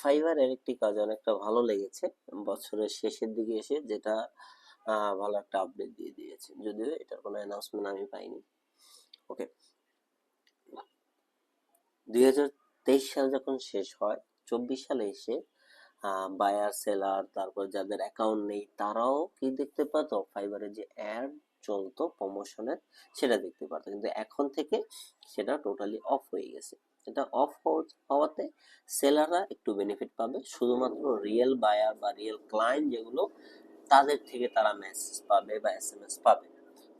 ফাইবারের একটি কাজ অনেকটা ভালো লেগেছে। বছরের শেষের দিকে এসে যেটা ভালো একটা আপডেট দিয়ে দিয়েছে। যদিও এটার কোনো অ্যানাউন্সমেন্ট আমি পাইনি। ওকে দুই হাজার তেইশ সাল যখন শেষ হয়, চব্বিশ সালে এসে বায়ার সেলার তারপর যাদের অ্যাকাউন্ট নেই, তারাও কি দেখতে পাতো ফাইবারের যে অ্যাড চলতো প্রমোশনের সেটা দেখতে পারতো। কিন্তু এখন থেকে সেটা টোটালি অফ হয়ে গেছে। এটা অফ হওয়াতে সেলাররা একটু বেনিফিট পাবে। শুধুমাত্র রিয়েল বায়ার বা রিয়েল ক্লায়েন্ট যেগুলো, তাদের থেকে তারা মেসেজ পাবে বা এস এম এস পাবে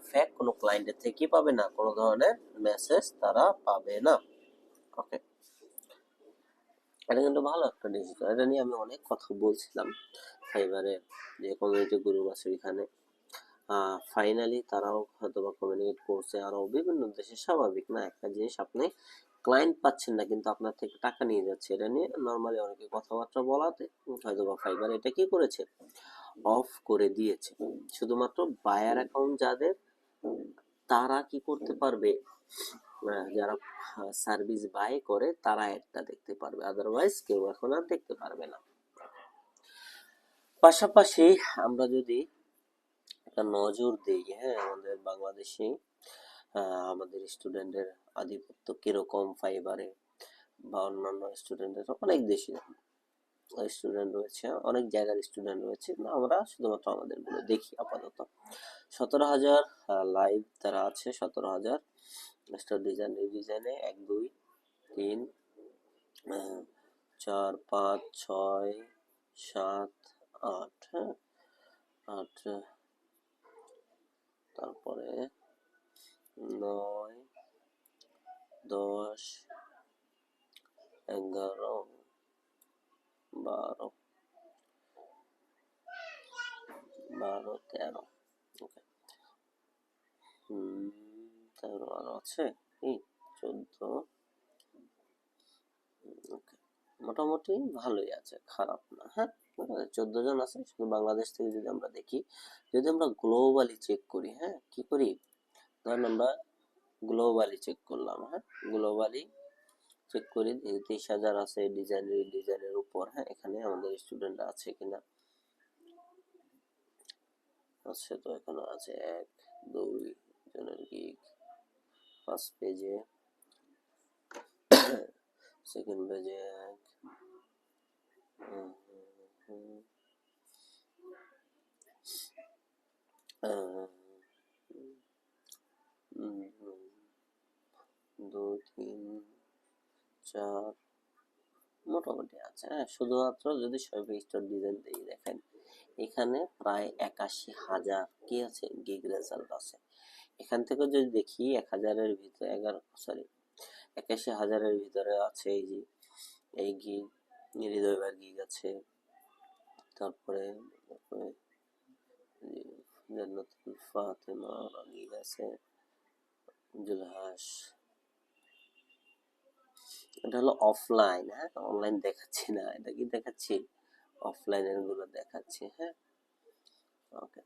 ফ্যাক কোনো ক্লায়েন্টের থেকে পাবে না, কোনো ধরনের মেসেজ তারা পাবে না। ওকে এটা কিন্তু ভালো একটা ডিজিটাল এটা নিয়ে আমি অনেক কথা বলছিলাম। ফাইবারের যে কমিউনিটি গ্রুপ আছে এখানে। ফাইনালি তারাও হয়তো বা কমিউনিকেট করছে আরও বিভিন্ন দেশে, স্বাভাবিক না? একটা জিনিস আপনি ক্লায়েন্ট পাচ্ছেন না কিন্তু আপনার থেকে টাকা নিয়ে যাচ্ছে। এটা নিয়ে নর্মালি অনেকে কথাবার্তা বলাতে হয়তো বা ফাইবার এটা কি করেছে? অফ করে দিয়েছে। শুধুমাত্র বায়ার অ্যাকাউন্ট যাদের, তারা কি করতে পারবে? যারা সার্ভিস বাই করে, তারা একটা দেখতে পারবে। আদারওয়াইজ কেউ এখন আর দেখতে পারবে না। পাশাপাশি আমরা যদি একটা নজর দিই হ্যাঁ আমাদের বাংলাদেশে আমাদের স্টুডেন্টের আধিপত্য কীরকম ফাইবারে বা অন্যান্য স্টুডেন্টের অনেক দেশে স্টুডেন্ট রয়েছে, অনেক জায়গার স্টুডেন্ট রয়েছে না আমরা শুধুমাত্র আমাদেরগুলো দেখি আপাতত। সতেরো হাজার লাইভ তারা আছে, সতেরো হাজার স্টার ডিজাইন এই ডিজাইনে এক, দুই, তিন চার, পাঁচ, ছয়, সাত, আট হ্যাঁ আট তারপরে নয়, দশ, এগারো, বারো। বারো, তেরো। তেরো আরও আছে? এই চোদ্দ। মোটামুটি ভালোই আছে, খারাপ না হ্যাঁ? চোদ্দ জন আছে। শুধু বাংলাদেশ থেকে যদি আমরা দেখি, যদি আমরা গ্লোবালি চেক করি হ্যাঁ কি করি? ধরেন আমরা গ্লোবালি চেক করলাম হ্যাঁ গ্লোবালি চেক করি তেইশ হাজার আছে ডিজাইনের ডিজাইনের উপর হ্যাঁ এখানে আমাদের স্টুডেন্ট আছে কিনা? আছে তো, এখানে আছে এক, দুই জনের গিগ ফার্স্ট পেজে সেকেন্ড পেজে এক দুই তিন চার মোটামুটি আছে হ্যাঁ শুধুমাত্র যদি সব স্টোর ডিজাইন দিয়ে দেখেন, এখানে প্রায় একাশি হাজার কি আছে গিগ রেজাল্ট আছে। এখান থেকে যদি দেখি, এক হাজারের ভিতরে এগারো সরি একাশি হাজারের ভিতরে আছে এই যে, এই গিগ হৃদয়বার গিগ আছে। তারপরে জান্নাতুল ফাতেমা গিগ আছে জুলহাস এটা হলো অফলাইন হ্যাঁ? অনলাইন দেখাচ্ছি না, এটা কি দেখাচ্ছি? অফলাইনেরগুলো দেখাচ্ছি হ্যাঁ? ওকে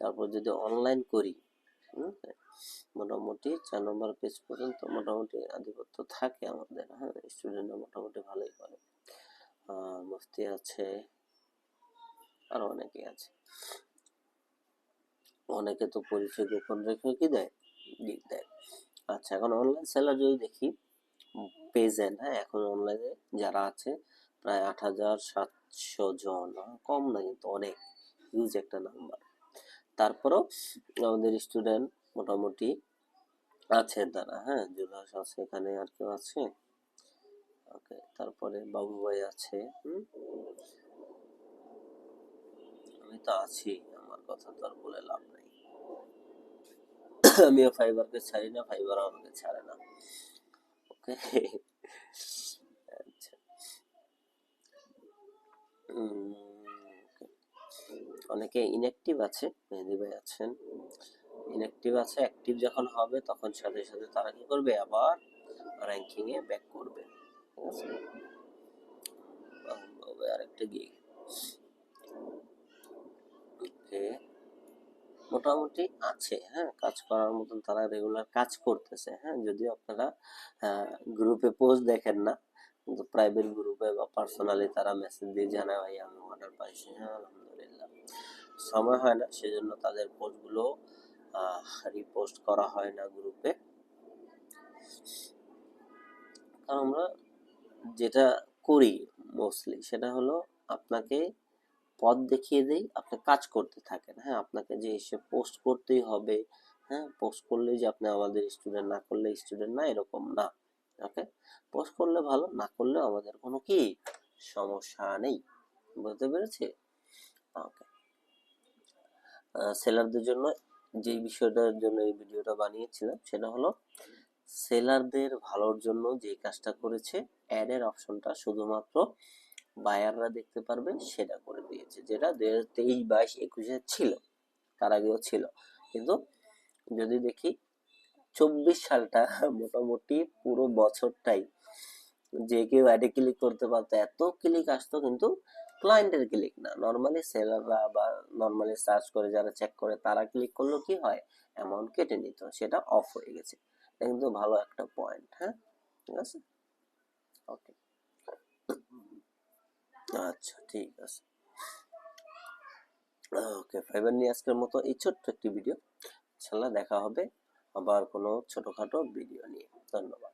তারপর যদি অনলাইন করি মোটামুটি চার নম্বর পেজ পর্যন্ত মোটামুটি আধিপত্য থাকে আমাদের হ্যাঁ? স্টুডেন্টরা মোটামুটি ভালোই করে। মুফতি আছে। আরও অনেকে আছে। অনেকে তো পরিচয় গোপন রেখে কি দেয়? দেয়। আচ্ছা এখন অনলাইন সেলার যদি দেখি পেজেন্ট হ্যাঁ এখন অনলাইনে যারা আছে, প্রায় আট হাজার সাতশো জন কম না কিন্তু অনেক। হিউজ একটা নাম্বার তারপরেও আমাদের স্টুডেন্ট মোটামুটি আছে তারা হ্যাঁ? জুলাস আছে, এখানে আর কেউ আছে? ওকে তারপরে বাবু ভাই আছে, হুম? আমি তো আছি, আমার কথা তো আর বলে লাভ নাই। আমিও ফাইবারকে ছাড়ি না ফাইবার আমাকে ছাড়ে না। ওকে? আচ্ছা। অনেকে ইনঅ্যাক্টিভ আছে, মেহেদি ভাই আছেন। ইনঅ্যাক্টিভ আছে অ্যাক্টিভ যখন হবে, তখন সাথে সাথে তারা কি করবে? আবার র্যাঙ্কিং এ ব্যাক করবে। ঠিক আছে? আরেকটা গিয়ে ওকে মোটামুটি আছে হ্যাঁ? কাজ করার মতন তারা রেগুলার কাজ করতেছে হ্যাঁ? যদিও আপনারা গ্রুপে পোস্ট দেখেন না, কিন্তু প্রাইভেট গ্রুপে বা পার্সোনালি তারা মেসেজ দিয়ে জানায়, ভাই, আমি অর্ডার পাইছি হ্যাঁ আলহামদুলিল্লাহ। সময় হয় না, সেজন্য তাদের পোস্টগুলো রিপোস্ট করা হয় না গ্রুপে আমরা যেটা করি মোস্টলি সেটা হলো আপনাকে পথ দেখিয়ে দেই, আপনি কাজ করতে থাকেন। হ্যাঁ আপনাকে যে এসে পোস্ট করতেই হবে হ্যাঁ পোস্ট করলেই যে আপনি আমাদের স্টুডেন্ট না করলে স্টুডেন্ট না, এরকম না ওকে পোস্ট করলে ভালো, না করলে আমাদের কোনো কি সমস্যা নেই, বুঝতে পেরেছি? ওকে সেলারদের জন্য যে বিষয়টার জন্য এই ভিডিওটা বানিয়েছিলাম, সেটা হলো সেলারদের ভালোর জন্য যে কাজটা করেছে অ্যাডের অপশনটা শুধুমাত্র বায়াররা দেখতে পারবে, সেটা করে দিয়েছে, যেটা দুই হাজার তেইশ বাইশ একুশে ছিল, তার আগেও ছিল। কিন্তু যদি দেখি, চব্বিশ সালটা মোটামুটি পুরো বছরটাই যে কেউ অ্যাডে ক্লিক করতে পারতো, এত ক্লিক আসতো কিন্তু ক্লায়েন্টের ক্লিক না। নর্মালি সেলাররা বা নর্মালি সার্চ করে, যারা চেক করে, তারা ক্লিক করলেও কি হয় অ্যামাউন্ট কেটে নিত, সেটা অফ হয়ে গেছে। এটা কিন্তু ভালো একটা পয়েন্ট হ্যাঁ? ঠিক আছে? ওকে আচ্ছা ঠিক আছে। ওকে ফাইবার নিয়ে আজকের মতো এই ছোট্ট একটি ভিডিও ইনশাল্লাহ দেখা হবে আবার কোনো ছোটখাটো ভিডিও নিয়ে। ধন্যবাদ।